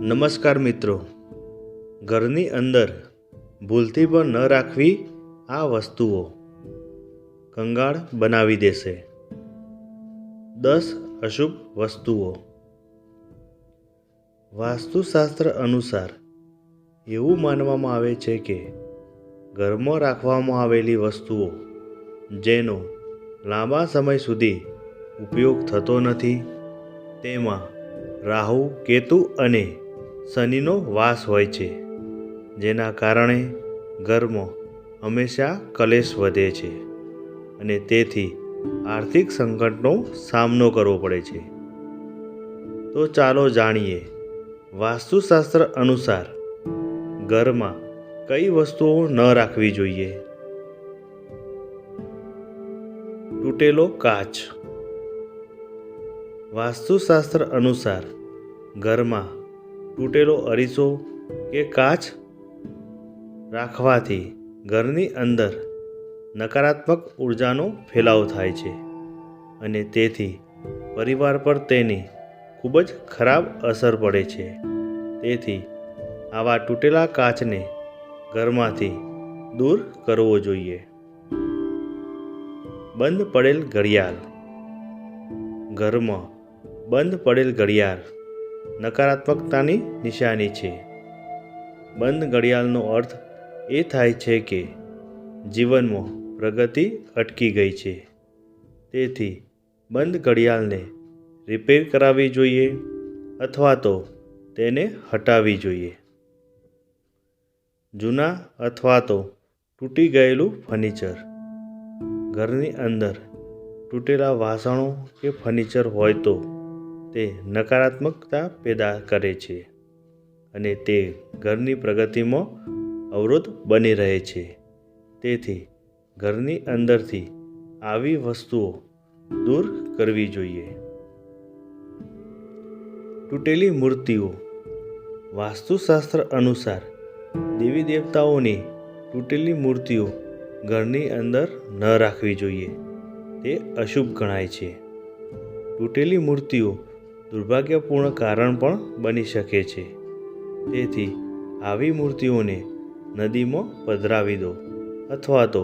નમસ્કાર મિત્રો. ઘરની અંદર ભૂલથી પણ ન રાખવી આ વસ્તુઓ. કંગાળ બનાવી દેશે. દસ અશુભ વસ્તુઓ. વાસ્તુશાસ્ત્ર અનુસાર એવું માનવામાં આવે છે કે ઘરમાં રાખવામાં આવેલી વસ્તુઓ જેનો લાંબા સમય સુધી ઉપયોગ થતો નથી, તેમાં રાહુ, કેતુ અને શનિનો વાસ હોય છે, જેના કારણે ઘરમાં હંમેશા કલેશ વધે છે અને તેથી આર્થિક સંકટનો સામનો કરવો પડે છે. તો ચાલો જાણીએ, વાસ્તુશાસ્ત્ર અનુસાર ઘરમાં કઈ વસ્તુઓ ન રાખવી જોઈએ? તૂટેલો કાચ. વાસ્તુશાસ્ત્ર અનુસાર ઘરમાં તૂટેલો અરીસો કે કાચ રાખવાથી ઘરની અંદર નકારાત્મક ઉર્જાનો ફેલાવો થાય છે અને તેથી પરિવાર પર તેની ખૂબ જ ખરાબ અસર પડે છે. તેથી આવા તૂટેલા કાચને ઘરમાંથી દૂર કરવો જોઈએ. બંધ પડેલ ઘડિયાળ ઘરમાં બંધ પડેલ ઘડિયાળ નકારાત્મકતાની નિશાની છે. બંધ ઘડિયાળનો અર્થ એ થાય છે કે જીવનમાં પ્રગતિ અટકી ગઈ છે. તેથી બંધ ઘડિયાળને રિપેર કરાવવી જોઈએ અથવા તો તેને હટાવવી જોઈએ. જૂના અથવા તો તૂટી ગયેલું ફર્નિચર ઘરની અંદર તૂટેલા વાસણો કે ફર્નિચર હોય તો તે નકારાત્મકતા પેદા કરે છે અને તે ઘરની પ્રગતિમાં અવરોધ બની રહે છે. તેથી ઘરની અંદરથી આવી વસ્તુઓ દૂર કરવી જોઈએ. તૂટેલી મૂર્તિઓ. વાસ્તુશાસ્ત્ર અનુસાર દેવી દેવતાઓની તૂટેલી મૂર્તિઓ ઘરની અંદર ન રાખવી જોઈએ. તે અશુભ ગણાય છે. તૂટેલી મૂર્તિઓ દુર્ભાગ્યપૂર્ણ કારણ પણ બની શકે છે. તેથી આવી મૂર્તિઓને નદીમાં પધરાવી દો અથવા તો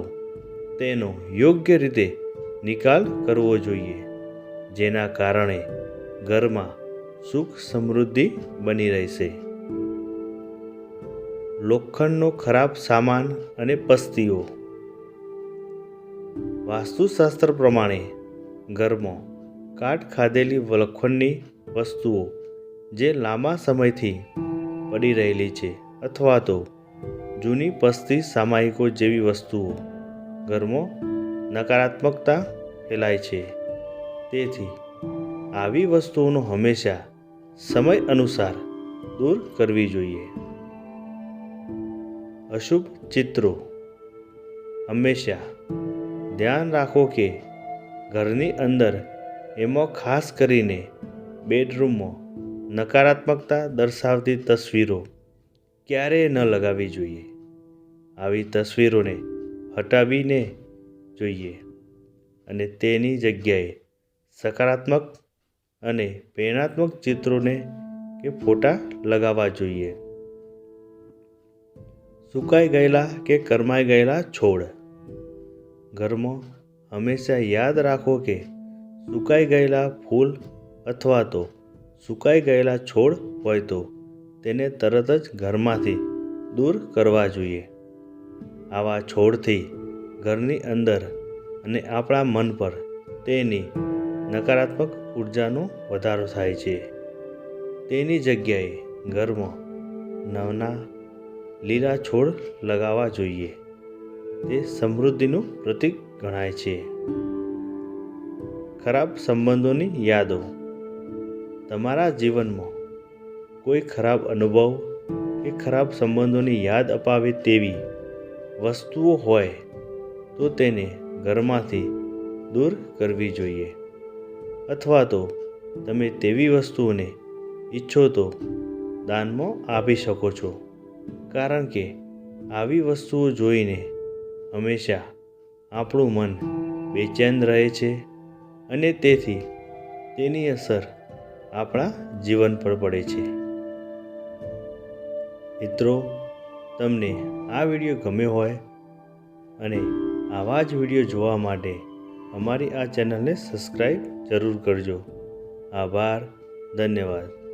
તેનો યોગ્ય રીતે નિકાલ કરવો જોઈએ, જેના કારણે ઘરમાં સુખ સમૃદ્ધિ બની રહેશે. લોખંડનો ખરાબ સામાન અને પસ્તીઓ. વાસ્તુશાસ્ત્ર પ્રમાણે ઘરમાં કાટ ખાધેલી લોખંડની વસ્તુઓ જે લાંબા સમયથી પડી રહેલી છે અથવા તો જૂની પસ્તી સામાયિકો જેવી વસ્તુઓ, ઘરમાં નકારાત્મકતા ફેલાય છે. તેથી, આવી વસ્તુઓનો હંમેશા સમય અનુસાર દૂર કરવી જોઈએ. અશુભ ચિત્રો. હંમેશા ધ્યાન રાખો કે ઘરની અંદર એમાં ખાસ કરીને બેડરૂમમાં નકારાત્મકતા દર્શાવતી તસવીરો ક્યારેય ન લગાવવી જોઈએ. આવી તસવીરોને હટાવીને જોઈએ અને તેની જગ્યાએ સકારાત્મક અને પ્રેરણાત્મક ચિત્રોને કે ફોટા લગાવવા જોઈએ. સુકાઈ ગયેલા કે કરમાઈ ગયેલા છોડ. ઘરમાં હંમેશા યાદ રાખો કે સુકાઈ ગયેલા ફૂલ અથવા તો સુકાઈ ગયેલા છોડ હોય તો તેને તરત જ ઘરમાંથી દૂર કરવા જોઈએ. આવા છોડથી ઘરની અંદર અને આપણા મન પર તેની નકારાત્મક ઉર્જાનો વધારો થાય છે. તેની જગ્યાએ ઘરમાં નવના લીલા છોડ લગાવવા જોઈએ. તે સમૃદ્ધિનું પ્રતીક ગણાય છે. ખરાબ સંબંધોની યાદો તમારા જીવનમાં કોઈ ખરાબ અનુભવ કે ખરાબ સંબંધોની યાદ અપાવે તેવી વસ્તુઓ હોય તો તેને ઘરમાંથી દૂર કરવી જોઈએ. અથવા તો તમે તેવી વસ્તુઓને ઈચ્છો તો દાનમાં આપી શકો છો. કારણ કે આવી વસ્તુઓ જોઈને હંમેશા આપણું મન બેચેન રહે છે અને તેથી તેની અસર આપણા જીવન પર પડે છે. મિત્રો, તમને આ વીડિયો ગમ્યો હોય અને આવા જ વીડિયો જોવા માટે અમારી આ ચેનલને સબસ્ક્રાઈબ જરૂર કરજો. આભાર, ધન્યવાદ.